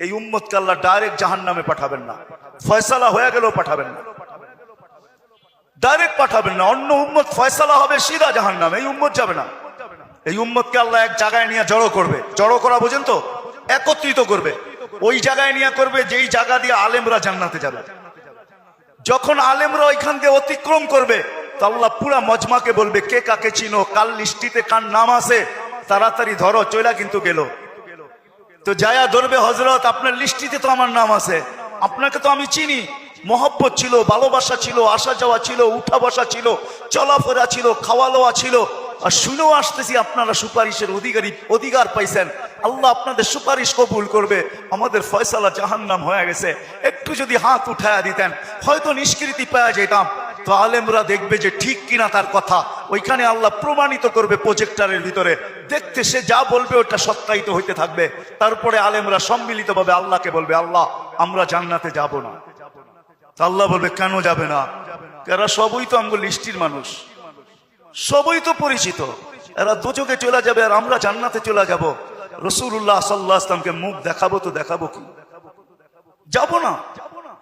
এই উম্মতকে আল্লাহ ডাইরেক্ট জাহান নামে পাঠাবেন না। ফয়সালা হয়ে গেলেও পাঠাবেন না। ডাইরেক্ট পাঠাবেন না। অন্য উম্মত ফয়সালা হবে, সিধা জাহান নামে এই উম্মত যাবে না। এই উম্মতকে আল্লাহ এক জায়গায় নিয়ে জড়ো করবে। জড়ো করা বোঝেন তো? একত্রিত করবে। ওই জায়গায় নিয়ে করবে যেই জায়গা দিয়ে আলেমরা জান্নাতে যাবে। যখন আলেমরা ওইখান দিয়ে অতিক্রম করবে আল্লাহ পুরা মজমাকে বলবে, কে কাকে চিনো? কাল লিস্টিতে কার নাম আছে? তাড়াতাড়ি ধরো, চইলা কিন্তু গেল। তো যায়া ধরবে হজরত আপনার লিস্টিতে তো আমার নাম আছে। আপনাকে তো আমি চিনি। মহব্বত ছিল, ভালোবাসা ছিল, আসা যাওয়া ছিল, উঠা বসা ছিল, চলাফেরা ছিল, খাওয়া লওয়া ছিল। আর শুনেও আসতেছি আপনারা সুপারিশের অধিকারী, অধিকার পাইছেন। আল্লাহ আপনাদের সুপারিশ কবুল করবে। আমাদের ফয়সালা জাহান্নাম হয়ে গেছে। একটু যদি হাত উঠায়া দিতেন, হয়তো নিষ্কৃতি পাওয়া যেতাম। তো আলেমরা দেখবে যে ঠিক কিনা তার কথা। ওইখানে আল্লাহ প্রমাণিত করবে প্রজেক্টারের ভিতরে। দেখতে সে যা বলবে ওটা সত্যায়িত হইতে থাকবে। তারপরে আলেমরা সম্মিলিতভাবে আল্লাহকে বলবে, আল্লাহ, আমরা জান্নাতে যাব না। আল্লাহ বলবে, কেন যাবে না? এরা সবই তো আমগো লিস্টির মানুষ। সবই তো পরিচিত। এরা দুযোগে চলে যাবে আর আমরা জান্নাতে চলে যাব। রসুল্লাহ সাল্লাহ আসলামকে মুখ দেখাবো তো দেখাবো কি? যাব না।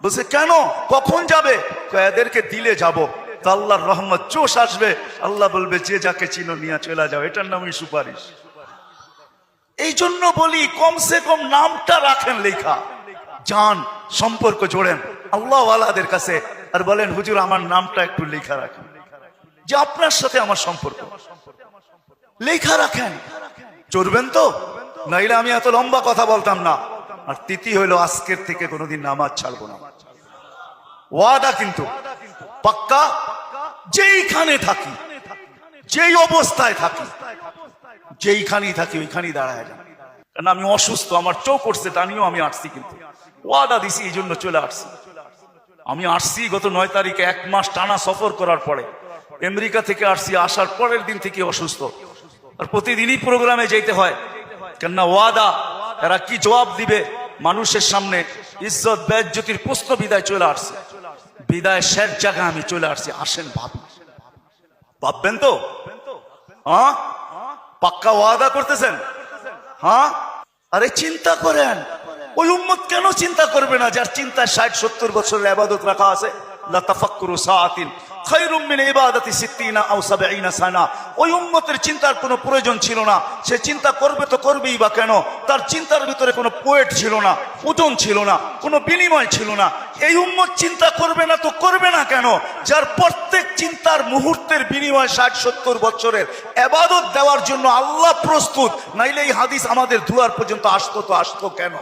বলছে, কেন? কখন যাবে? এদেরকে দিলে যাব। তো আল্লাহর রহমত, চোষ আসবে। আল্লাহ বলবে, যে যাকে চিনো নিয়ে চলে যাও। এটার নামই সুপারিশ। এই জন্য বলি, কমসে কম নামটা রাখেন লেখা। যান, সম্পর্ক জোড়েন। আল্লাহ আলাদের কাছে আর বলেন, হুজুর, আমার নামটা একটু লেখা রাখেন। যে আপনার সাথে আমার সম্পর্ক। লেখা রাখেন। চড়বেন তো? নাইলে আমি এত লম্বা কথা বলতাম না। আর তিথি হইল আজকের থেকে কোনোদিন নামাজ ছাড়বো না। ওয়াদা কিন্তু। পাক্কা? যেইখানে থাকি, যেই অবস্থায় থাকি, যেইখানেই থাকি, ওইখানেই দাঁড়ায় যান কারণ আমি অসুস্থ, আমার চোখ করছে টানিও আমি আসছি কিন্তু। ওয়াদা দিছি, এই জন্য চলে আসছি। আমি আসছি গত নয় তারিখে, এক মাস টানা সফর করার পরে। আমেরিকা থেকে আসছি, আসার পরের দিন থেকে অসুস্থ। আর প্রতিদিনই প্রোগ্রামে যেতে হয়। কেননা ওয়াদা, এরা কি জবাব দিবে? মানুষের সামনে ইজ্জত, বেজ্জতির প্রশ্ন বিদায় চলে আসছে। বিদায় শেষ জায়গায় আমি চলে আসছি, আসেন ভাব ভাববেন তো? হ্যাঁ? পাক্কা ওয়াদা করতেছেন? হ্যাঁ? আরে চিন্তা করেন, ওই উম্মত কেন চিন্তা করবে না যার চিন্তায় ষাট সত্তর বছরের আবাদত রাখা আছে? লা তাফাক্কুরু ওই উম্মতের চিন্তার কোনো প্রয়োজন ছিল না। সে চিন্তা করবে তো করবেই বা কেন? তার চিন্তার ভিতরে কোনো পোয়েট ছিল না ওজন ছিল না, কোনো বিনিময় ছিল না। এই উম্মত চিন্তা করবে না তো করবে না কেন? যার প্রত্যেক চিন্তার মুহূর্তের বিনিময় ষাট, সত্তর বছরের। এবাদত দেওয়ার জন্য আল্লাহ প্রস্তুত। নাইলে এই হাদিস আমাদের দুয়ার পর্যন্ত আসতো তো আসতো কেন?